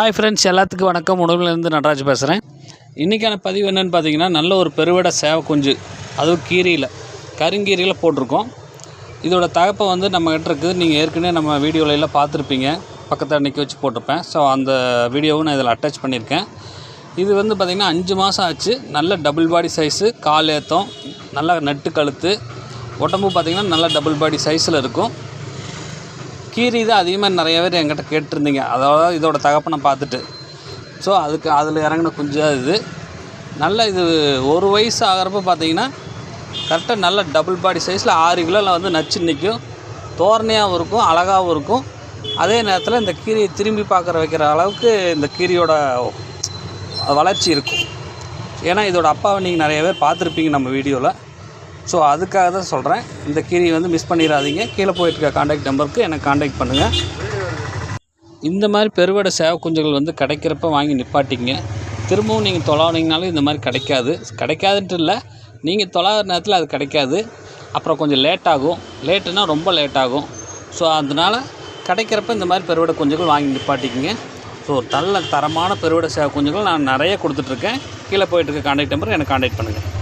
Hi friends எல்லாத்துக்கும் வணக்கம். உணவுலேருந்து நடராஜ் பேசுகிறேன் இன்றைக்கான பதிவு என்னென்னு பார்த்தீங்கன்னா நல்ல ஒரு பெருவடை சேவை குஞ்சு அதுவும் கீரியில் கருங்கீரியில் போட்டிருக்கோம். இதோட தகப்பை வந்து நம்ம கிட்ட இருக்குது. நீங்கள் ஏற்கனவே நம்ம வீடியோவில் எல்லாம் பார்த்துருப்பீங்க. பக்கத்தில் நிற்க வச்சு போட்டிருப்பேன். ஸோ அந்த வீடியோவும் நான் இதில் அட்டாச் பண்ணியிருக்கேன். இது வந்து பார்த்திங்கன்னா அஞ்சு மாதம் ஆச்சு. நல்ல டபுள் பாடி சைஸு கால் ஏத்தம் நல்லா நட்டு கழுத்து. உடம்பு பார்த்திங்கன்னா நல்லா டபுள் பாடி சைஸில் இருக்கும். கீரி தான் அதிகமாக நிறைய பேர் என்கிட்ட கேட்டிருந்தீங்க. அதாவது இதோட தகப்பனை பார்த்துட்டு. ஸோ அதுக்கு அதில் இறங்கின குஞ்சாக இது. நல்ல இது ஒரு வயசு ஆகிறப்ப பார்த்தீங்கன்னா கரெக்டாக நல்ல டபுள் பாடி சைஸில் ஆறு கிலோவில் வந்து நச்சு நிற்கும் தோரணையாகவும் இருக்கும் அழகாகவும் இருக்கும். அதே நேரத்தில் இந்த கீரியை திரும்பி பார்க்குற வைக்கிற அளவுக்கு இந்த கீரியோட வளர்ச்சி இருக்கும். ஏன்னா இதோட அப்பாவை நீங்கள் நிறைய பேர் பார்த்துருப்பீங்க நம்ம வீடியோவில் ஸோ அதுக்காக தான் சொல்கிறேன் இந்த கீரியை வந்து மிஸ் பண்ணிடாதீங்க. கீழே போயிட்டுருக்க காண்டாக்ட் நம்பருக்கு எனக்கு காண்டாக்ட் பண்ணுங்கள் இந்த மாதிரி பெருவடை சேவை குஞ்சுகள் வந்து கிடைக்கிறப்ப வாங்கி நிப்பாட்டிங்க. திரும்பவும் நீங்கள் தொலாவினீங்கனாலும் இந்த மாதிரி கிடைக்காது. கிடைக்காதுன்ட்டு இல்லை. நீங்கள் தொலாகிற நேரத்தில் அது கிடைக்காது. அப்புறம் கொஞ்சம் லேட் ஆகும். லேட்டுனா ரொம்ப லேட் ஆகும். ஸோ அதனால் கிடைக்கிறப்ப இந்த மாதிரி பெருவடை குஞ்சுகள் வாங்கி நிப்பாட்டிக்கிங்க. ஸோ நல்ல தரமான பெருவடை சேவை குஞ்சுகள் நான் நிறைய கொடுத்துட்ருக்கேன். கீழே போயிட்டுருக்க காண்டாக்ட் நம்பர் எனக்கு காண்டாக்ட் பண்ணுங்கள்